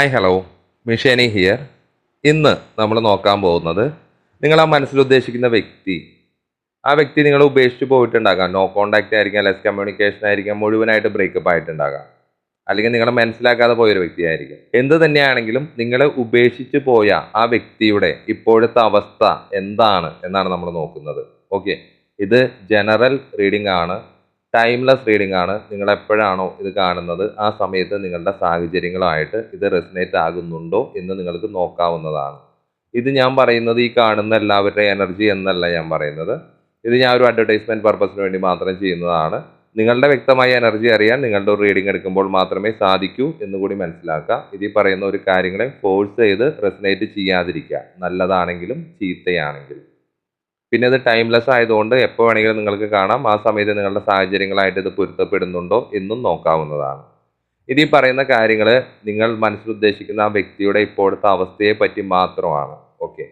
Hi hello മിഷേനി here ഇന്ന് നമ്മൾ നോക്കാൻ പോകുന്നത് നിങ്ങൾ ആ മനസ്സിൽ ഉദ്ദേശിക്കുന്ന വ്യക്തി. ആ വ്യക്തി നിങ്ങൾ ഉപേക്ഷിച്ച് പോയിട്ടുണ്ടാകാം. നോ കോണ്ടാക്റ്റ് ആയിരിക്കാം ലെസ് കമ്മ്യൂണിക്കേഷൻ ആയിരിക്കാം മുഴുവനായിട്ട് ബ്രേക്കപ്പ് ആയിട്ടുണ്ടാകാം. അല്ലെങ്കിൽ നിങ്ങളെ മനസ്സിലാക്കാതെ പോയൊരു വ്യക്തിയായിരിക്കും. എന്ത് തന്നെയാണെങ്കിലും നിങ്ങളെ ഉപേക്ഷിച്ച് പോയ ആ വ്യക്തിയുടെ ഇപ്പോഴത്തെ അവസ്ഥ എന്താണ് എന്നാണ് നമ്മൾ നോക്കുന്നത്. ഓക്കെ ഇത് ജനറൽ റീഡിംഗ് ആണ്. ടൈംലെസ് റീഡിംഗ് ആണ് നിങ്ങൾ എപ്പോഴാണോ ഇത് കാണുന്നത്. ആ സമയത്ത് നിങ്ങളുടെ സാഹചര്യങ്ങളുമായിട്ട് ഇത് റെസിനേറ്റ് ആകുന്നുണ്ടോ എന്ന് നിങ്ങൾക്ക് നോക്കാവുന്നതാണ്. ഇത് ഞാൻ പറയുന്നത് ഈ കാണുന്ന എല്ലാവരുടെ എനർജി എന്നല്ല ഞാൻ പറയുന്നത്. ഇത് ഞാൻ ഒരു അഡ്വർടൈസ്മെന്റ് പർപ്പസിന് വേണ്ടി മാത്രം ചെയ്യുന്നതാണ്. നിങ്ങളുടെ വ്യക്തമായ എനർജി അറിയാൻ നിങ്ങളുടെ ഒരു റീഡിംഗ് എടുക്കുമ്പോൾ മാത്രമേ സാധിക്കൂ എന്ന് കൂടി മനസ്സിലാക്കുക. ഇത് ഈ പറയുന്ന ഒരു കാര്യങ്ങളെ ഫോഴ്സ് ചെയ്ത് റെസിനേറ്റ് ചെയ്യാതിരിക്കുക. നല്ലതാണെങ്കിലും ചീത്തയാണെങ്കിലും. പിന്നെ ഇത് ടൈംലെസ് ആയതുകൊണ്ട് എപ്പോൾ വേണമെങ്കിലും നിങ്ങൾക്ക് കാണാം. ആ സമയത്ത് നിങ്ങളുടെ സാഹചര്യങ്ങളായിട്ട് ഇത് പൊരുത്തപ്പെടുന്നുണ്ടോ എന്നും നോക്കാവുന്നതാണ്. ഈ പറയുന്ന കാര്യങ്ങൾ നിങ്ങൾ മനസ്സിൽ ഉദ്ദേശിക്കുന്ന ആ വ്യക്തിയുടെ ഇപ്പോഴത്തെ അവസ്ഥയെ പറ്റി മാത്രമാണ്. ഓക്കെ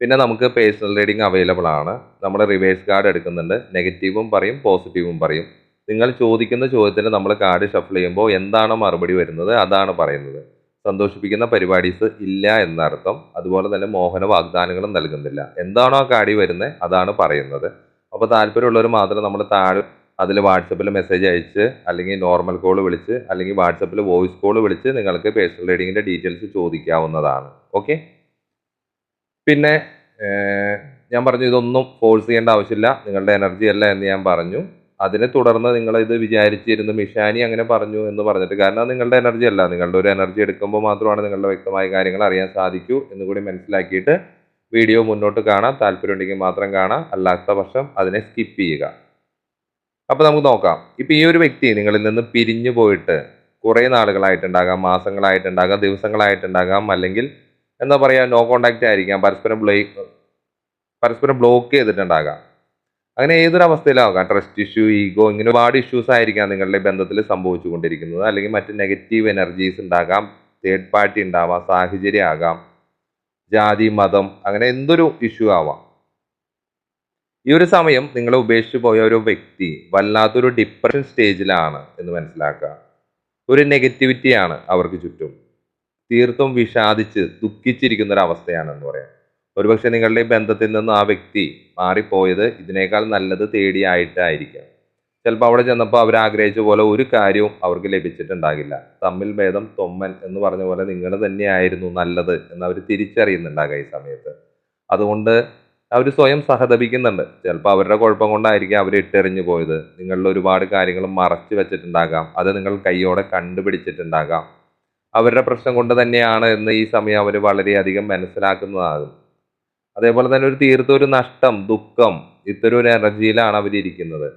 പിന്നെ നമുക്ക് പേഴ്സണൽ റീഡിംഗ് അവൈലബിൾ ആണ്. നമ്മൾ റിവേഴ്സ് കാർഡ് എടുക്കുന്നുണ്ട്. നെഗറ്റീവും പറയും പോസിറ്റീവും പറയും. നിങ്ങൾ ചോദിക്കുന്ന ചോദ്യത്തിന് നമ്മൾ കാർഡ് ഷഫിൾ ചെയ്യുമ്പോൾ എന്താണ് മറുപടി വരുന്നത്? അതാണ് പറയുന്നത്. സന്തോഷിപ്പിക്കുന്ന പരിപാടീസ് ഇല്ല എന്നർത്ഥം. അതുപോലെ തന്നെ മോഹന വാഗ്ദാനങ്ങളും നൽകുന്നില്ല. എന്താണോ ആ കാടി വരുന്നത് അതാണ് പറയുന്നത്. അപ്പോൾ താല്പര്യമുള്ളവർ മാത്രം നമ്മൾ താഴെ അതിൽ വാട്സപ്പിൽ മെസ്സേജ് അയച്ച് അല്ലെങ്കിൽ നോർമൽ കോൾ വിളിച്ച് അല്ലെങ്കിൽ വാട്സപ്പിൽ വോയിസ് കോൾ വിളിച്ച് നിങ്ങൾക്ക് പേഴ്സണൽ റീഡിങ്ങിന്റെ ഡീറ്റെയിൽസ് ചോദിക്കാവുന്നതാണ്. ഓക്കെ പിന്നെ ഞാൻ പറഞ്ഞു ഇതൊന്നും ഫോഴ്സ് ചെയ്യേണ്ട ആവശ്യമില്ല. നിങ്ങളുടെ എനർജി അല്ല എന്ന് ഞാൻ പറഞ്ഞു. അതിനെ തുടർന്ന് നിങ്ങൾ ഇത് വിചാരിച്ചിരുന്നു മിഷാനി അങ്ങനെ പറഞ്ഞു എന്ന് പറഞ്ഞിട്ട് കാരണം നിങ്ങളുടെ എനർജി അല്ല. നിങ്ങളുടെ ഒരു എനർജി എടുക്കുമ്പോൾ മാത്രമാണ് നിങ്ങളുടെ വ്യക്തമായ കാര്യങ്ങൾ അറിയാൻ സാധിക്കൂ എന്ന് കൂടി മനസ്സിലാക്കിയിട്ട് വീഡിയോ മുന്നോട്ട് കാണാം. താല്പര്യമുണ്ടെങ്കിൽ മാത്രം കാണാം. അല്ലാത്ത പക്ഷം അതിനെ സ്കിപ്പ് ചെയ്യുക. അപ്പോൾ നമുക്ക് നോക്കാം. ഇപ്പം ഈ ഒരു വ്യക്തി നിങ്ങളിൽ നിന്ന് പിരിഞ്ഞു പോയിട്ട് കുറേ നാളുകളായിട്ടുണ്ടാകാം മാസങ്ങളായിട്ടുണ്ടാകാം ദിവസങ്ങളായിട്ടുണ്ടാകാം അല്ലെങ്കിൽ എന്താ പറയുക നോ കോണ്ടാക്റ്റ് ആയിരിക്കാം പരസ്പരം ബ്ലേ പരസ്പരം ബ്ലോക്ക് ചെയ്തിട്ടുണ്ടാകാം. അങ്ങനെ ഏതൊരു അവസ്ഥയിലാകാം ട്രസ്റ്റ് ഇഷ്യൂ ഈഗോ ഇങ്ങനെ ഒരുപാട് ഇഷ്യൂസ് ആയിരിക്കാം നിങ്ങളുടെ ബന്ധത്തിൽ സംഭവിച്ചുകൊണ്ടിരിക്കുന്നത്. അല്ലെങ്കിൽ മറ്റ് നെഗറ്റീവ് എനർജീസ് ഉണ്ടാകാം തേർഡ് പാർട്ടി ഉണ്ടാവാം സാഹചര്യം ആകാം ജാതി മതം അങ്ങനെ എന്തൊരു ഇഷ്യൂ ആവാം. ഈ ഒരു സമയം നിങ്ങളെ ഉപേക്ഷിച്ച് പോയ ഒരു വ്യക്തി വല്ലാത്തൊരു ഡിപ്രഷൻ സ്റ്റേജിലാണ് എന്ന് മനസ്സിലാക്കുക. ഒരു നെഗറ്റിവിറ്റിയാണ് അവർക്ക് ചുറ്റും. തീർത്തും വിഷാദിച്ച് ദുഃഖിച്ചിരിക്കുന്ന ഒരു അവസ്ഥയാണെന്ന് പറയാം. ഒരുപക്ഷെ നിങ്ങളുടെ ഈ ബന്ധത്തിൽ നിന്ന് ആ വ്യക്തി മാറിപ്പോയത് ഇതിനേക്കാൾ നല്ലത് തേടിയായിട്ടായിരിക്കാം ചിലപ്പോൾ അവിടെ ചെന്നപ്പോൾ അവർ ആഗ്രഹിച്ച പോലെ ഒരു കാര്യവും അവർക്ക് ലഭിച്ചിട്ടുണ്ടാകില്ല. തമ്മിൽ ഭേദം തൊമ്മൻ എന്ന് പറഞ്ഞ പോലെ നിങ്ങൾ തന്നെയായിരുന്നു നല്ലത് എന്ന് അവർ തിരിച്ചറിയുന്നുണ്ടാകുക ഈ സമയത്ത്. അതുകൊണ്ട് അവർ സ്വയം സഹതപിക്കുന്നുണ്ട്. ചിലപ്പോൾ അവരുടെ കുഴപ്പം കൊണ്ടായിരിക്കും അവർ ഇട്ടെറിഞ്ഞു പോയത്. നിങ്ങളിൽ ഒരുപാട് കാര്യങ്ങൾ മറച്ചു വെച്ചിട്ടുണ്ടാകാം. അത് നിങ്ങൾ കൈയോടെ കണ്ടുപിടിച്ചിട്ടുണ്ടാകാം. അവരുടെ പ്രശ്നം കൊണ്ട് തന്നെയാണ് എന്ന് ഈ സമയം അവർ വളരെയധികം മനസ്സിലാക്കുന്നതാകും. അതേപോലെ തന്നെ ഒരു തീർത്ത ഒരു നഷ്ടം ദുഃഖം ഇത്തരം ഒരു എനർജിയിലാണ് അവരിയ്ക്കുന്നത്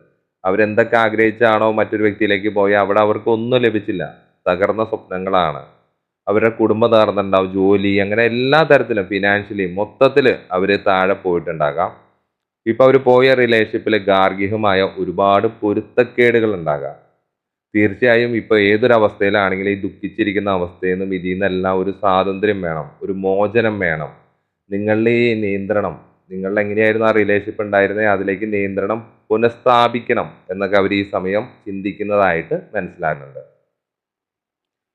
അവരെന്തൊക്കെ ആഗ്രഹിച്ചാണോ മറ്റൊരു വ്യക്തിയിലേക്ക് പോയി അവിടെ അവർക്ക് ഒന്നും ലഭിച്ചില്ല. തകർന്ന സ്വപ്നങ്ങളാണ്. അവരുടെ കുടുംബം തകർന്നിട്ടുണ്ടാവും ജോലി അങ്ങനെ എല്ലാ തരത്തിലും ഫിനാൻഷ്യലി മൊത്തത്തിൽ അവർ താഴെ പോയിട്ടുണ്ടാകാം. ഇപ്പം അവർ പോയ റിലേഷൻഷിപ്പിൽ ഗാർഹികമായ ഒരുപാട് പൊരുത്തക്കേടുകൾ ഉണ്ടാകാം. തീർച്ചയായും ഇപ്പോൾ ഏതൊരവസ്ഥയിലാണെങ്കിലും ഈ ദുഃഖിച്ചിരിക്കുന്ന അവസ്ഥയിൽ നിന്നും ഇതിൽ നിന്നെല്ലാം ഒരു സ്വാതന്ത്ര്യം വേണം ഒരു മോചനം വേണം. നിങ്ങളുടെ ഈ നിയന്ത്രണം നിങ്ങളുടെ എങ്ങനെയായിരുന്നു ആ റിലേഷൻഷിപ്പ് ഉണ്ടായിരുന്നത് അതിലേക്ക് നിയന്ത്രണം പുനഃസ്ഥാപിക്കണം എന്നൊക്കെ അവർ ഈ സമയം ചിന്തിക്കുന്നതായിട്ട് മനസ്സിലാകുന്നുണ്ട്.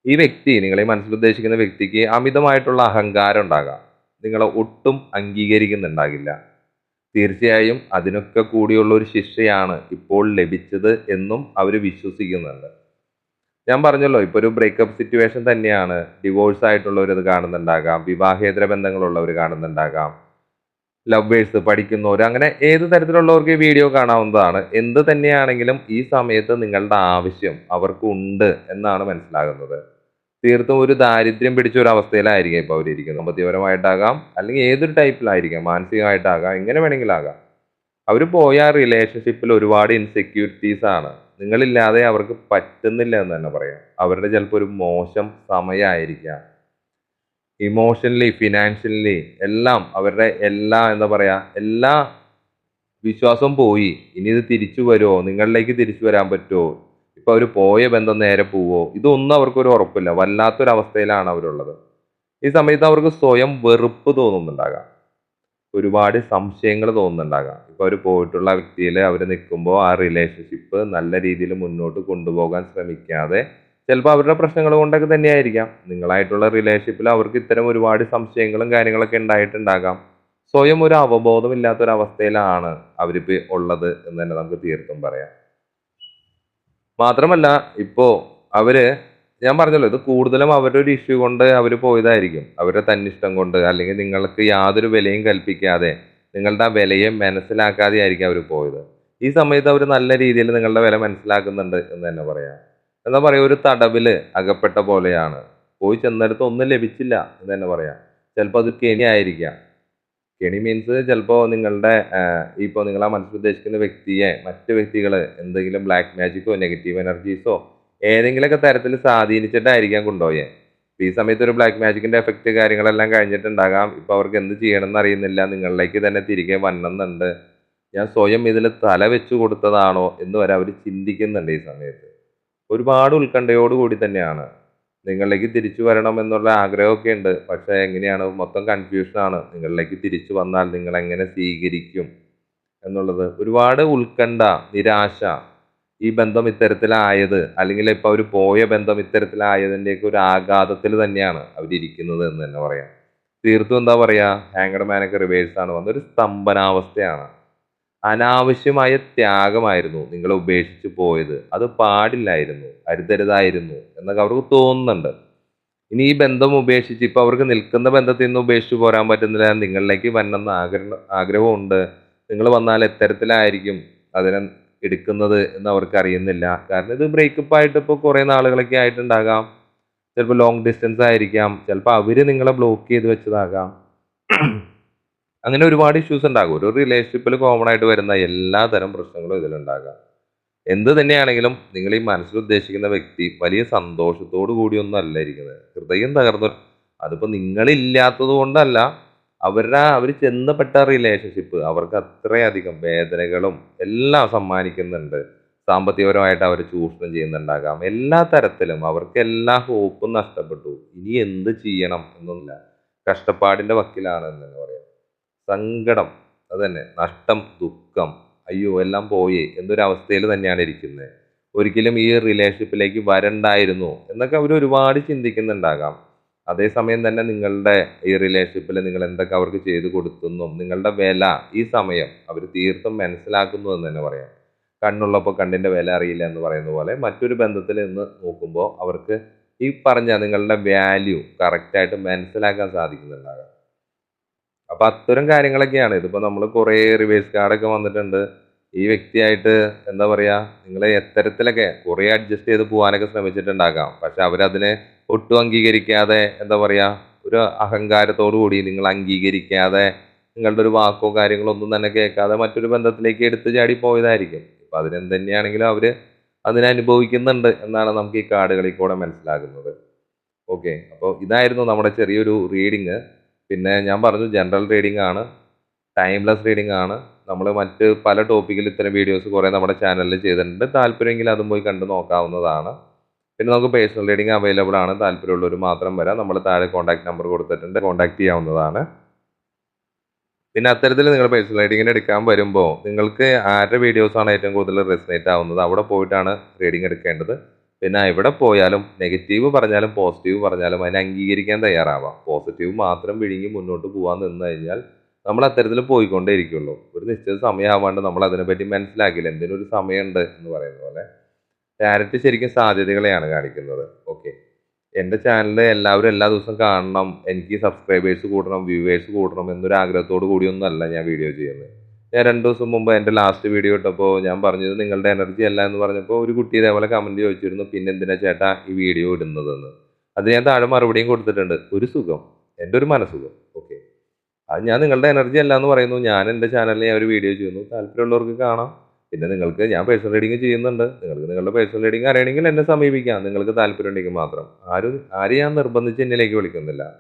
ഈ വ്യക്തി നിങ്ങളെ മനസ്സിൽ ഉദ്ദേശിക്കുന്ന വ്യക്തിക്ക് അമിതമായിട്ടുള്ള അഹങ്കാരം ഉണ്ടാകാം. നിങ്ങളെ ഒട്ടും അംഗീകരിക്കുന്നുണ്ടാകില്ല. തീർച്ചയായും അതിനൊക്കെ കൂടിയുള്ള ഒരു ശിക്ഷയാണ് ഇപ്പോൾ ലഭിച്ചത് എന്നും അവർ വിശ്വസിക്കുന്നുണ്ട്. ഞാൻ പറഞ്ഞല്ലോ ഇപ്പോൾ ഒരു ബ്രേക്കപ്പ് സിറ്റുവേഷൻ തന്നെയാണ്. ഡിവോഴ്സ് ആയിട്ടുള്ളവർ അത് കാണുന്നുണ്ടാകാം. വിവാഹേതര ബന്ധങ്ങളുള്ളവർ കാണുന്നുണ്ടാകാം. ലവേഴ്സ് പഠിക്കുന്നവർ അങ്ങനെ ഏത് തരത്തിലുള്ളവർക്ക് ഈ വീഡിയോ കാണാവുന്നതാണ്. എന്ത് തന്നെയാണെങ്കിലും ഈ സമയത്ത് നിങ്ങളുടെ ആവശ്യം അവർക്ക് ഉണ്ട് എന്നാണ് മനസ്സിലാകുന്നത്. തീർത്തും ഒരു ദാരിദ്ര്യം പിടിച്ച ഒരു അവസ്ഥയിലായിരിക്കും ഇപ്പോൾ അവരിയ്ക്കുന്നത് സാമ്പത്തികപരമായിട്ടാകാം അല്ലെങ്കിൽ ഏതൊരു ടൈപ്പിലായിരിക്കാം മാനസികമായിട്ടാകാം എങ്ങനെ വേണമെങ്കിലാകാം. അവർ പോയ റിലേഷൻഷിപ്പിൽ ഒരുപാട് ഇൻസെക്യൂരിറ്റീസ് ആണ്. നിങ്ങളില്ലാതെ അവർക്ക് പറ്റുന്നില്ല എന്ന് തന്നെ പറയാം. അവരുടെ ചിലപ്പോൾ ഒരു മോശം സമയമായിരിക്കാം. ഇമോഷണലി ഫിനാൻഷ്യലി എല്ലാം അവരുടെ എല്ലാ എന്താ പറയുക എല്ലാ വിശ്വാസവും പോയി. ഇനി ഇത് തിരിച്ചു വരുമോ നിങ്ങളിലേക്ക് തിരിച്ചു വരാൻ പറ്റുമോ ഇപ്പം അവർ പോയ ബന്ധം നേരെ പോവോ? ഇതൊന്നും അവർക്കൊരു ഉറപ്പില്ല. വല്ലാത്തൊരവസ്ഥയിലാണ് അവരുള്ളത്. ഈ സമയത്ത് അവർക്ക് സ്വയം വെറുപ്പ് തോന്നുന്നുണ്ടാകാം. ഒരുപാട് സംശയങ്ങൾ തോന്നുന്നുണ്ടാകാം. ഇപ്പൊ അവർ പോയിട്ടുള്ള വ്യക്തിയിൽ അവർ നിൽക്കുമ്പോൾ ആ റിലേഷൻഷിപ്പ് നല്ല രീതിയിൽ മുന്നോട്ട് കൊണ്ടുപോകാൻ ശ്രമിക്കാതെ ചിലപ്പോൾ അവരുടെ പ്രശ്നങ്ങൾ കൊണ്ടൊക്കെ തന്നെയായിരിക്കാം. നിങ്ങളായിട്ടുള്ള റിലേഷൻഷിപ്പിൽ അവർക്ക് ഇത്തരം ഒരുപാട് സംശയങ്ങളും കാര്യങ്ങളൊക്കെ ഉണ്ടായിട്ടുണ്ടാകാം. സ്വയം ഒരു അവബോധമില്ലാത്ത ഒരു അവസ്ഥയിലാണ് അവരിപ്പോൾ ഉള്ളത് എന്ന് തന്നെ നമുക്ക് തീർത്തും പറയാം. മാത്രമല്ല ഇപ്പോ അവർ ഞാൻ പറഞ്ഞല്ലോ ഇത് കൂടുതലും അവരുടെ ഒരു ഇഷ്യൂ കൊണ്ട് അവർ പോയതായിരിക്കും. അവരുടെ തന്നിഷ്ടം കൊണ്ട് അല്ലെങ്കിൽ നിങ്ങൾക്ക് യാതൊരു വിലയും കൽപ്പിക്കാതെ നിങ്ങളുടെ ആ വിലയെ മനസ്സിലാക്കാതെ ആയിരിക്കും അവർ പോയത്. ഈ സമയത്ത് അവർ നല്ല രീതിയിൽ നിങ്ങളുടെ വില മനസ്സിലാക്കുന്നുണ്ട് എന്ന് തന്നെ പറയാം. എന്താ പറയുക ഒരു തടവിൽ അകപ്പെട്ട പോലെയാണ്. പോയി ചെന്നിടത്ത് ഒന്നും ലഭിച്ചില്ല എന്ന് തന്നെ പറയാം. ചിലപ്പോൾ അത് കെണി ആയിരിക്കാം കെണി മീൻസ് ചിലപ്പോൾ നിങ്ങളുടെ ഇപ്പോൾ നിങ്ങളാ മനസ്സിൽ ഉദ്ദേശിക്കുന്ന വ്യക്തിയെ മറ്റ് വ്യക്തികൾ എന്തെങ്കിലും ബ്ലാക്ക് മാജിക്കോ നെഗറ്റീവ് എനർജീസോ ഏതെങ്കിലുമൊക്കെ തരത്തിൽ സ്വാധീനിച്ചിട്ടായിരിക്കാം കൊണ്ടുപോയേ. ഈ സമയത്ത് ഒരു ബ്ലാക്ക് മാജിക്കിന്റെ എഫക്റ്റ് കാര്യങ്ങളെല്ലാം കഴിഞ്ഞിട്ടുണ്ടാകാം. ഇപ്പൊ അവർക്ക് എന്ത് ചെയ്യണമെന്ന് അറിയുന്നില്ല. നിങ്ങളിലേക്ക് തന്നെ തിരികെ വന്നെന്നുണ്ട്. ഞാൻ സ്വയം ഇതിൽ തല വെച്ചു കൊടുത്തതാണോ എന്ന് വരെ അവർ ചിന്തിക്കുന്നുണ്ട് ഈ സമയത്ത്. ഒരുപാട് ഉത്കണ്ഠയോടുകൂടി തന്നെയാണ്. നിങ്ങളിലേക്ക് തിരിച്ചു വരണം എന്നുള്ള ആഗ്രഹമൊക്കെ ഉണ്ട്. പക്ഷേ എങ്ങനെയാണ്? മൊത്തം കൺഫ്യൂഷനാണ് നിങ്ങളിലേക്ക് തിരിച്ചു വന്നാൽ നിങ്ങൾ എങ്ങനെ സ്വീകരിക്കും എന്നുള്ളത്. ഒരുപാട് ഉത്കണ്ഠ നിരാശ ഈ ബന്ധം ഇത്തരത്തിലായത് അല്ലെങ്കിൽ ഇപ്പൊ അവർ പോയ ബന്ധം ഇത്തരത്തിലായതിന്റെയൊക്കെ ഒരു ആഘാതത്തിൽ തന്നെയാണ് അവരിയ്ക്കുന്നത് എന്ന് തന്നെ പറയാം. തീർത്തും എന്താ പറയാ ഹാങ്കഡ് മാനൊക്കെ റിവേഴ്സ് ആണ്. വന്നത് ഒരു സ്തംഭനാവസ്ഥയാണ്. അനാവശ്യമായ ത്യാഗമായിരുന്നു നിങ്ങളെ ഉപേക്ഷിച്ച് പോയത്. അത് പാടില്ലായിരുന്നു അരുതരുതായിരുന്നു എന്നൊക്കെ അവർക്ക് തോന്നുന്നുണ്ട്. ഇനി ഈ ബന്ധം ഉപേക്ഷിച്ച് ഇപ്പൊ അവർക്ക് നിൽക്കുന്ന ബന്ധത്തിൽ നിന്ന് ഉപേക്ഷിച്ച് പോരാൻ പറ്റുന്നില്ല. നിങ്ങളിലേക്ക് വരണമെന്ന് ആഗ്രഹം ആഗ്രഹമുണ്ട്. നിങ്ങൾ വന്നാൽ എത്തരത്തിലായിരിക്കും. അതിനെ എടുക്കുന്നത് എന്ന് അവർക്ക് അറിയുന്നില്ല. കാരണം ഇത് ബ്രേക്കപ്പ് ആയിട്ട് ഇപ്പോൾ കുറേ നാളുകളൊക്കെ ആയിട്ടുണ്ടാകാം. ചിലപ്പോൾ ലോങ് ഡിസ്റ്റൻസ് ആയിരിക്കാം. ചിലപ്പോൾ അവർ നിങ്ങളെ ബ്ലോക്ക് ചെയ്ത് വെച്ചതാകാം. അങ്ങനെ ഒരുപാട് ഇഷ്യൂസ് ഉണ്ടാകും. ഒരു റിലേഷൻഷിപ്പിൽ കോമൺ ആയിട്ട് വരുന്ന എല്ലാ തരം പ്രശ്നങ്ങളും ഇതിലുണ്ടാകാം. എന്ത് തന്നെയാണെങ്കിലും നിങ്ങൾ ഈ മനസ്സിൽ ഉദ്ദേശിക്കുന്ന വ്യക്തി വലിയ സന്തോഷത്തോടു കൂടിയൊന്നും അല്ല ഇരിക്കുന്നത്. ഹൃദയം തകർന്നു. അതിപ്പോൾ നിങ്ങളില്ലാത്തത് കൊണ്ടല്ല അവരുടെ അവർ ചെന്നപ്പെട്ട റിലേഷൻഷിപ്പ് അവർക്ക് അത്രയധികം വേദനകളും എല്ലാം സമ്മാനിക്കുന്നുണ്ട്. സാമ്പത്തികപരമായിട്ട് അവർ ചൂഷണം ചെയ്യുന്നുണ്ടാകാം. എല്ലാ തരത്തിലും അവർക്ക് എല്ലാ ഹോപ്പും നഷ്ടപ്പെട്ടു. ഇനി എന്ത് ചെയ്യണം എന്നൊന്നുമില്ല. കഷ്ടപ്പാടിന്റെ വക്കിലാണ് എന്ന് പറയാം. സങ്കടം അതന്നെ. നഷ്ടം ദുഃഖം. അയ്യോ എല്ലാം പോയി. എന്നൊരവസ്ഥയിൽ തന്നെയാണ് ഇരിക്കുന്നത് ഒരിക്കലും ഈ റിലേഷൻഷിപ്പിലേക്ക് വരണ്ടായിരുന്നു എന്നൊക്കെ അവർ ഒരുപാട് ചിന്തിക്കുന്നുണ്ടാകാം. അതേസമയം തന്നെ നിങ്ങളുടെ ഈ റിലേഷൻഷിപ്പിൽ നിങ്ങൾ എന്തൊക്കെ അവർക്ക് ചെയ്തു കൊടുത്തെന്നും നിങ്ങളുടെ വില ഈ സമയം അവർ തീർത്തും മനസ്സിലാക്കുന്നു എന്ന് തന്നെ പറയാം. കണ്ണുള്ളപ്പോൾ കണ്ണിന്റെ വില അറിയില്ല എന്ന് പറയുന്ന പോലെ മറ്റൊരു ബന്ധത്തിൽ നിന്ന് നോക്കുമ്പോൾ അവർക്ക് ഈ പറഞ്ഞ നിങ്ങളുടെ വാല്യൂ കറക്റ്റായിട്ട് മനസ്സിലാക്കാൻ സാധിക്കുന്നുണ്ടാകാം. അപ്പൊ അത്തരം കാര്യങ്ങളൊക്കെയാണ്. ഇതിപ്പോ നമ്മൾ കുറേ റിവേഴ്സ് കാർഡൊക്കെ വന്നിട്ടുണ്ട്. ഈ വ്യക്തിയായിട്ട് എന്താ പറയാ നിങ്ങളെ എത്തരത്തിലൊക്കെ കുറേ അഡ്ജസ്റ്റ് ചെയ്ത് പോകാനൊക്കെ ശ്രമിച്ചിട്ടുണ്ടാകാം. പക്ഷെ അവരതിനെ ഒട്ടും അംഗീകരിക്കാതെ എന്താ പറയുക ഒരു അഹങ്കാരത്തോടു കൂടി നിങ്ങൾ അംഗീകരിക്കാതെ നിങ്ങളുടെ ഒരു വാക്കോ കാര്യങ്ങളോ ഒന്നും തന്നെ കേൾക്കാതെ മറ്റൊരു ബന്ധത്തിലേക്ക് എടുത്തു ചാടി പോയതായിരിക്കും. ഇപ്പൊ അതിനെന്ത് തന്നെയാണെങ്കിലും അവർ അതിനെ അനുഭവിക്കുന്നുണ്ട് എന്നാണ് നമുക്ക് ഈ കാർഡുകളിൽ കൂടെ മനസ്സിലാകുന്നത്. ഓക്കെ അപ്പോൾ ഇതായിരുന്നു നമ്മുടെ ചെറിയൊരു റീഡിങ്. പിന്നെ ഞാൻ പറഞ്ഞു ജനറൽ റീഡിംഗ് ആണ് ടൈംലെസ് റീഡിംഗ് ആണ്. നമ്മൾ മറ്റ് പല ടോപ്പിക്കിൽ ഇത്തരം വീഡിയോസ് കുറേ നമ്മുടെ ചാനലിൽ ചെയ്തിട്ടുണ്ട്. താല്പര്യമെങ്കിൽ അതും പോയി കണ്ടു നോക്കാവുന്നതാണ്. പിന്നെ നമുക്ക് പേഴ്സണൽ റീഡിംഗ് അവൈലബിൾ ആണ്. താല്പര്യമുള്ളവർ മാത്രം വരാം. നമ്മൾ താഴെ കോൺടാക്ട് നമ്പർ കൊടുത്തിട്ടുണ്ട്. കോൺടാക്ട് ചെയ്യാവുന്നതാണ്. പിന്നെ അത്തരത്തിൽ നിങ്ങൾ പേഴ്സണൽ റീഡിങ്ങിന് എടുക്കാൻ വരുമ്പോൾ നിങ്ങൾക്ക് ആരുടെ വീഡിയോസാണ് ഏറ്റവും കൂടുതൽ റെസിനേറ്റ് ആവുന്നത്? അവിടെ പോയിട്ടാണ് റീഡിംഗ് എടുക്കേണ്ടത്. പിന്നെ എവിടെ പോയാലും നെഗറ്റീവ് പറഞ്ഞാലും പോസിറ്റീവ് പറഞ്ഞാലും അതിനെ അംഗീകരിക്കാൻ തയ്യാറാവാം. പോസിറ്റീവ് മാത്രം വിഴുങ്ങി മുന്നോട്ട് പോകാൻ നിന്ന് കഴിഞ്ഞാൽ നമ്മൾ അത്തരത്തിൽ പോയിക്കൊണ്ടേ ഇരിക്കുള്ളൂ. ഒരു നിശ്ചിത സമയമാവാണ്ട് നമ്മൾ അതിനെപ്പറ്റി മനസ്സിലാക്കില്ല. എന്തിനൊരു സമയമുണ്ട് എന്ന് പറയുന്ന പോലെ. ഡയറക്റ്റ് ശരിക്കും സാധ്യതകളെയാണ് കാണിക്കുന്നത്. ഓക്കെ എന്റെ ചാനൽ എല്ലാവരും എല്ലാ ദിവസവും കാണണം. എനിക്ക് സബ്സ്ക്രൈബേഴ്സ് കൂടണം വ്യൂവേഴ്സ് കൂടണം എന്നൊരു ആഗ്രഹത്തോടു കൂടിയൊന്നും അല്ല ഞാൻ വീഡിയോ ചെയ്യുന്നത്. ഞാൻ രണ്ട് ദിവസം മുമ്പ് എന്റെ ലാസ്റ്റ് വീഡിയോ ഇട്ടപ്പോൾ ഞാൻ പറഞ്ഞത് നിങ്ങളുടെ എനർജി അല്ല എന്ന് പറഞ്ഞപ്പോൾ ഒരു കുട്ടി ഇതേപോലെ കമന്റ് ചോദിച്ചിരുന്നു പിന്നെ എന്തിനാ ചേട്ടാ ഈ വീഡിയോ ഇടുന്നതെന്ന്? അത് ഞാൻ താഴെ മറുപടിയും കൊടുത്തിട്ടുണ്ട്. ഒരു സുഖം. എന്റെ ഒരു മനസ്സുഖം. ഓക്കെ അത് ഞാൻ നിങ്ങളുടെ എനർജി അല്ല എന്ന് പറയുന്നു. ഞാൻ എന്റെ ചാനലിൽ ഞാൻ ഒരു വീഡിയോ ചെയ്യുന്നു. താല്പര്യമുള്ളവർക്ക് കാണാം. പിന്നെ നിങ്ങൾക്ക് ഞാൻ പേഴ്സണൽ റീഡിങ് ചെയ്യുന്നുണ്ട്. നിങ്ങൾക്ക് നിങ്ങളുടെ പേഴ്സണൽ റീഡിങ് അറിയണമെങ്കിൽ എന്നെ സമീപിക്കാം. നിങ്ങൾക്ക് താല്പര്യം ഉണ്ടെങ്കിൽ മാത്രം. ആരും ആരും ഞാൻ നിർബന്ധിച്ച് എന്നിലേക്ക് വിളിക്കുന്നില്ല.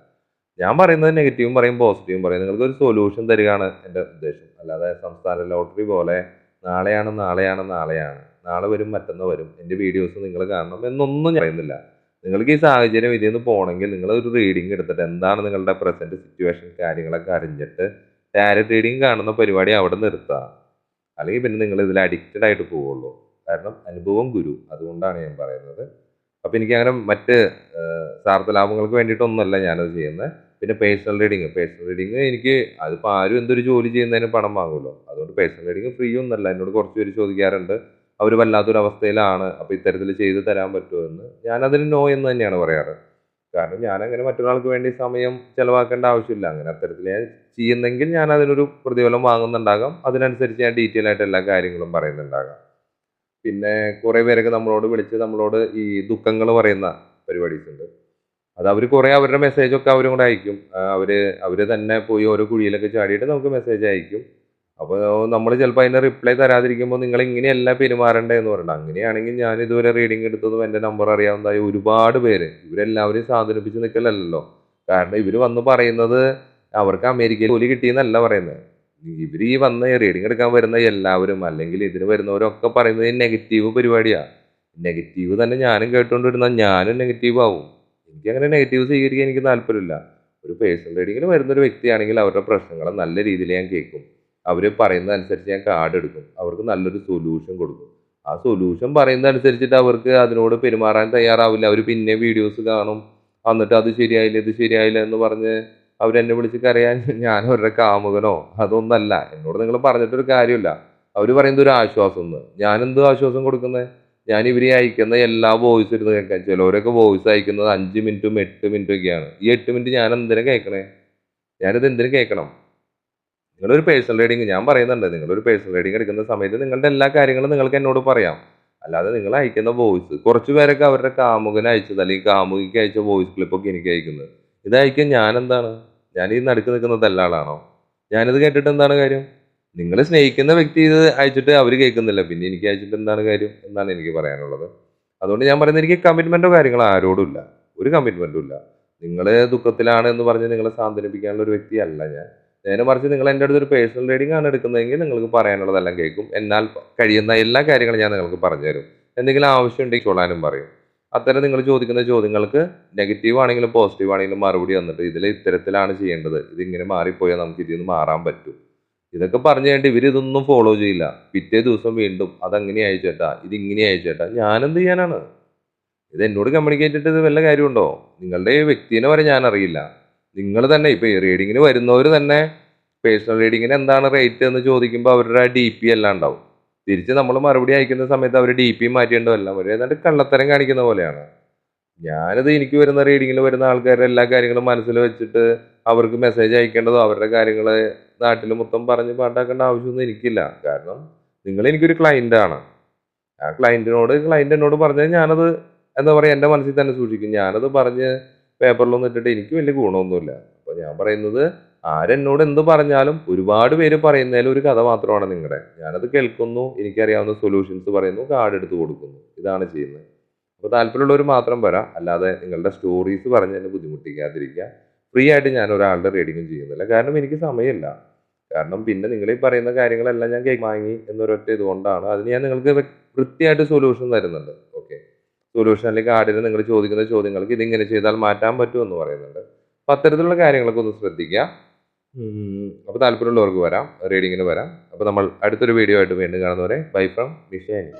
ഞാൻ പറയുന്നത് നെഗറ്റീവും പറയും പോസിറ്റീവും പറയും. നിങ്ങൾക്ക് ഒരു സൊല്യൂഷൻ തരികയാണ് എന്റെ ഉദ്ദേശം. അല്ലാതെ സംസ്ഥാന ലോട്ടറി പോലെ നാളെയാണ് നാളെയാണ് നാളെയാണ്. നാളെ വരും മറ്റന്നോ വരും. എന്റെ വീഡിയോസ് നിങ്ങൾ കാണണം എന്നൊന്നും ഞാൻ പറയുന്നില്ല. നിങ്ങൾക്ക് ഈ സാഹചര്യം ഇതിൽ നിന്ന് പോകണമെങ്കിൽ നിങ്ങൾ ഒരു റീഡിംഗ് എടുത്തിട്ട് എന്താണ് നിങ്ങളുടെ പ്രസന്റ് സിറ്റുവേഷൻ കാര്യങ്ങളൊക്കെ അറിഞ്ഞിട്ട് ടാരറ്റ് റീഡിംഗ് കാണുന്ന പരിപാടി അവിടെ നിർത്തുക. അല്ലെങ്കിൽ പിന്നെ നിങ്ങൾ ഇതിൽ അഡിക്റ്റഡ് ആയിട്ട് പോവുള്ളൂ. കാരണം അനുഭവം ഗുരു. അതുകൊണ്ടാണ് ഞാൻ പറയുന്നത്. അപ്പോൾ എനിക്ക് അങ്ങനെ മറ്റ് സാർത്ഥ ലാഭങ്ങൾക്ക് വേണ്ടിയിട്ടൊന്നുമല്ല ഞാനത് ചെയ്യുന്നത്. പിന്നെ പേഴ്സണൽ റീഡിങ് പേഴ്സണൽ റീഡിങ് എനിക്ക് അതിപ്പോൾ ആരും എന്തൊരു ജോലി ചെയ്യുന്നതിന് പണം വാങ്ങുമല്ലോ അതുകൊണ്ട് പേഴ്സണൽ റീഡിങ് ഫ്രീ ഒന്നുമല്ല. എന്നോട് കുറച്ച് പേര് ചോദിക്കാറുണ്ട്. അവർ വല്ലാത്തൊരു അവസ്ഥയിലാണ് അപ്പോൾ ഇത്തരത്തിൽ ചെയ്തു തരാൻ പറ്റുമോ എന്ന്. ഞാനതിന് നോ എന്ന് തന്നെയാണ് പറയാറ്. കാരണം അങ്ങനെ മറ്റൊരാൾക്ക് വേണ്ടി സമയം ചെലവാക്കേണ്ട ആവശ്യമില്ല. അങ്ങനെ അത്തരത്തിൽ ഞാൻ ചെയ്യുന്നെങ്കിൽ ഞാൻ അതിനൊരു പ്രതിഫലം വാങ്ങുന്നുണ്ടാകാം. അതിനനുസരിച്ച് ഞാൻ ഡീറ്റെയിൽ ആയിട്ട് എല്ലാ കാര്യങ്ങളും പറയുന്നുണ്ടാകാം. പിന്നെ കുറേ പേരൊക്കെ നമ്മളോട് വിളിച്ച് നമ്മളോട് ഈ ദുഃഖങ്ങൾ പറയുന്ന പരിപാടീസ് ഉണ്ട്. അത് അവർ കുറേ അവരുടെ മെസ്സേജൊക്കെ അവരും കൂടെ അയക്കും. അവർ അവർ തന്നെ പോയി ഓരോ കുഴിയിലൊക്കെ ചാടിയിട്ട് നമുക്ക് മെസ്സേജ് അയക്കും. അപ്പോൾ നമ്മൾ ചിലപ്പോൾ അതിന്റെ റിപ്ലൈ തരാതിരിക്കുമ്പോൾ നിങ്ങൾ ഇങ്ങനെയല്ല പെരുമാറേണ്ടത് എന്ന് പറയണം അങ്ങനെയാണെങ്കിൽ ഞാൻ ഇതുവരെ റീഡിംഗ് എടുത്തതും എന്റെ നമ്പർ അറിയാവുന്നതായി ഒരുപാട് പേര് ഇവരെല്ലാവരെയും സാധനിപ്പിച്ച് നിൽക്കലല്ലോ കാരണം ഇവർ വന്ന് പറയുന്നത് അവർക്ക് അമേരിക്കയിൽ ജോലി കിട്ടിയെന്നല്ല പറയുന്നത്. ഇവർ ഈ വന്ന് റീഡിംഗ് എടുക്കാൻ വരുന്ന എല്ലാവരും അല്ലെങ്കിൽ ഇതിന് വരുന്നവരൊക്കെ പറയുന്നത് നെഗറ്റീവ് പരിപാടിയാണ് നെഗറ്റീവ് തന്നെ ഞാനും കേട്ടുകൊണ്ടിരുന്ന ഞാനും നെഗറ്റീവ് ആവും. എനിക്ക് അങ്ങനെ നെഗറ്റീവ് സ്വീകരിക്കാൻ എനിക്ക് താല്പര്യമില്ല. ഒരു പേഴ്സണൽ റീഡിങ്ങിൽ വരുന്നൊരു വ്യക്തിയാണെങ്കിൽ അവരുടെ പ്രശ്നങ്ങൾ നല്ല രീതിയിൽ ഞാൻ കേൾക്കും. അവർ പറയുന്നതനുസരിച്ച് ഞാൻ കാർഡ് എടുക്കും. അവർക്ക് നല്ലൊരു സൊല്യൂഷൻ കൊടുക്കും. ആ സൊല്യൂഷൻ പറയുന്നതനുസരിച്ചിട്ട് അവർക്ക് അതിനോട് പെരുമാറാൻ തയ്യാറാവില്ല. അവർ പിന്നെ വീഡിയോസ് കാണും. എന്നിട്ട് അത് ശരിയായില്ല ഇത് ശരിയായില്ല എന്ന് പറഞ്ഞ് അവരെന്നെ വിളിച്ച് കരയാൻ ഞാൻ അവരുടെ കാമുകനോ അതൊന്നല്ല. എന്നോട് നിങ്ങൾ പറഞ്ഞിട്ടൊരു കാര്യമില്ല. അവർ പറയുന്നത് ഒരു ആശ്വാസം എന്ന്. ഞാനെന്തോ ആശ്വാസം കൊടുക്കുന്നത് ഞാൻ ഇവരെ അയക്കുന്ന എല്ലാ വോയിസ് ഇരുന്ന് കേൾക്കാം. ചിലവരൊക്കെ വോയിസ് അയക്കുന്നത് അഞ്ച് മിനിറ്റും എട്ട് മിനിറ്റും ഒക്കെയാണ്. ഈ എട്ട് മിനിറ്റ് ഞാൻ എന്തിനാ കേൾക്കണേ? ഞാനിത് എന്തിനു കേൾക്കണം? നിങ്ങളൊരു പേഴ്സണൽ റീഡിങ് ഞാൻ പറയുന്നുണ്ട്. നിങ്ങളൊരു പേഴ്സണൽ റീഡിങ് എടുക്കുന്ന സമയത്ത് നിങ്ങളുടെ എല്ലാ കാര്യങ്ങളും നിങ്ങൾക്ക് എന്നോട് പറയാം. അല്ലാതെ നിങ്ങൾ അയക്കുന്ന വോയിസ് കുറച്ച് പേരൊക്കെ അവരുടെ കാമുകന് അയച്ചത് അല്ലെങ്കിൽ കാമുകിക്ക് അയച്ച വോയിസ് ക്ലിപ്പൊക്കെ എനിക്ക് അയക്കുന്നത്. ഇതായിരിക്കും ഞാൻ എന്താണ്? ഞാൻ ഈ നടുക്ക് നിൽക്കുന്ന തല്ലാളാണോ ഞാനിത് കേട്ടിട്ട് എന്താണ് കാര്യം? നിങ്ങൾ സ്നേഹിക്കുന്ന വ്യക്തി ഇത് അയച്ചിട്ട് അവർ കേൾക്കുന്നില്ല. പിന്നെ എനിക്ക് അയച്ചിട്ട് എന്താണ് കാര്യം എന്നാണ് എനിക്ക് പറയാനുള്ളത്. അതുകൊണ്ട് ഞാൻ പറയുന്നത് എനിക്ക് കമ്മിറ്റ്മെന്റോ കാര്യങ്ങളോ ആരോടും ഇല്ല. ഒരു കമ്മിറ്റ്മെന്റും ഇല്ല. നിങ്ങൾ ദുഃഖത്തിലാണ് എന്ന് പറഞ്ഞ് നിങ്ങളെ സാന്ത്വനിപ്പിക്കാനുള്ള ഒരു വ്യക്തിയല്ല ഞാൻ. നേരെ മറിച്ച് നിങ്ങൾ എന്റെ അടുത്ത് ഒരു പേഴ്സണൽ റീഡിംഗ് ആണ് എടുക്കുന്നതെങ്കിൽ നിങ്ങൾക്ക് പറയാനുള്ളതെല്ലാം കേൾക്കും. എന്നാൽ കഴിയുന്ന എല്ലാ കാര്യങ്ങളും ഞാൻ നിങ്ങൾക്ക് പറഞ്ഞു തരും എന്തെങ്കിലും ആവശ്യം ഉണ്ടെങ്കിൽ കൊള്ളാനും പറയും. അത്തരം നിങ്ങൾ ചോദിക്കുന്ന ചോദ്യങ്ങൾക്ക് നെഗറ്റീവ് ആണെങ്കിലും പോസിറ്റീവ് ആണെങ്കിലും മറുപടി തന്നിട്ട് ഇതിൽ ഇത്തരത്തിലാണ് ചെയ്യേണ്ടത്. ഇതിങ്ങനെ മാറിപ്പോയാൽ നമുക്ക് ഇതിൽ നിന്ന് മാറാൻ പറ്റും. ഇതൊക്കെ പറഞ്ഞു കഴിഞ്ഞിട്ട് ഇവർ ഇതൊന്നും ഫോളോ ചെയ്യില്ല. പിറ്റേ ദിവസം വീണ്ടും അതങ്ങനെ അയച്ചേട്ടാ ഇതിങ്ങനെ അയച്ചേട്ടാ ഞാനെന്ത് ചെയ്യാനാണ്? ഇത് എന്നോട് കമ്മ്യൂണിക്കേറ്റ് ചെയ്തിട്ട് വല്ല കാര്യമുണ്ടോ? നിങ്ങളുടെ വ്യക്തിനെ വരെ ഞാൻ അറിയില്ല. നിങ്ങൾ തന്നെ ഇപ്പൊ റീഡിങ്ങിന് വരുന്നവർ തന്നെ പേഴ്സണൽ റീഡിങ്ങിന് എന്താണ് റേറ്റ് എന്ന് ചോദിക്കുമ്പോൾ അവരുടെ ആ ഡി പി എല്ലാം ഉണ്ടാവും. തിരിച്ച് നമ്മൾ മറുപടി അയക്കുന്ന സമയത്ത് അവർ ഡി പി മാറ്റേണ്ടതല്ല അവർ ഏതാണ്ട് കള്ളത്തരം കാണിക്കുന്ന പോലെയാണ്. ഞാനത് എനിക്ക് വരുന്ന റീഡിങ്ങിൽ വരുന്ന ആൾക്കാരുടെ എല്ലാ കാര്യങ്ങളും മനസ്സിൽ വെച്ചിട്ട് അവർക്ക് മെസ്സേജ് അയക്കേണ്ടതോ അവരുടെ കാര്യങ്ങൾ നാട്ടിൽ മൊത്തം പറഞ്ഞ് പാട്ടാക്കേണ്ട ആവശ്യമൊന്നും എനിക്കില്ല. കാരണം നിങ്ങൾ എനിക്കൊരു ക്ലയന്റ് ആണ്. ആ ക്ലയന്റിനോട് ക്ലയന്റ് എന്നോട് പറഞ്ഞാൽ ഞാനത് എന്താ പറയുക എന്റെ മനസ്സിൽ തന്നെ സൂക്ഷിക്കും. ഞാനത് പറഞ്ഞ് പേപ്പറിലൊന്നും ഇട്ടിട്ട് എനിക്ക് വലിയ ഗുണമൊന്നുമില്ല. അപ്പോൾ ഞാൻ പറയുന്നത് ആരെന്നോട് എന്ത് പറഞ്ഞാലും ഒരുപാട് പേര് പറയുന്നതിൽ ഒരു കഥ മാത്രമാണ് നിങ്ങളുടെ ഞാനത് കേൾക്കുന്നു എനിക്കറിയാവുന്ന സൊല്യൂഷൻസ് പറയുന്നു കാർഡ് എടുത്ത് കൊടുക്കുന്നു. ഇതാണ് ചെയ്യുന്നത്. അപ്പോൾ താല്പര്യമുള്ളവർ മാത്രം വരാം. അല്ലാതെ നിങ്ങളുടെ സ്റ്റോറീസ് പറഞ്ഞ് എന്നെ ബുദ്ധിമുട്ടിക്കാതിരിക്കുക. ഫ്രീ ആയിട്ട് ഞാൻ ഒരാളുടെ റീഡിങ്ങും ചെയ്യുന്നില്ല. കാരണം എനിക്ക് സമയമില്ല. കാരണം പിന്നെ നിങ്ങൾ ഈ പറയുന്ന കാര്യങ്ങളെല്ലാം ഞാൻ വാങ്ങി എന്നൊരൊറ്റ ഇതുകൊണ്ടാണ്. അതിന് ഞാൻ നിങ്ങൾക്ക് വൃത്തിയായിട്ട് സൊല്യൂഷൻ തരുന്നുണ്ട്. ഓക്കെ സൊല്യൂഷൻ അല്ലെങ്കിൽ ആടിന് നിങ്ങൾ ചോദിക്കുന്ന ചോദ്യങ്ങൾക്ക് ഇതിങ്ങനെ ചെയ്താൽ മാറ്റാൻ പറ്റുമെന്ന് പറയുന്നുണ്ട്. അപ്പം അത്തരത്തിലുള്ള കാര്യങ്ങളൊക്കെ ഒന്ന് ശ്രദ്ധിക്കുക. അപ്പോൾ താല്പര്യമുള്ളവർക്ക് വരാം റീഡിങ്ങിന് വരാം. അപ്പോൾ നമ്മൾ അടുത്തൊരു വീഡിയോ ആയിട്ട് വീണ്ടും കാണുന്നവരെ ബൈ ഫ്രം വിഷയാനി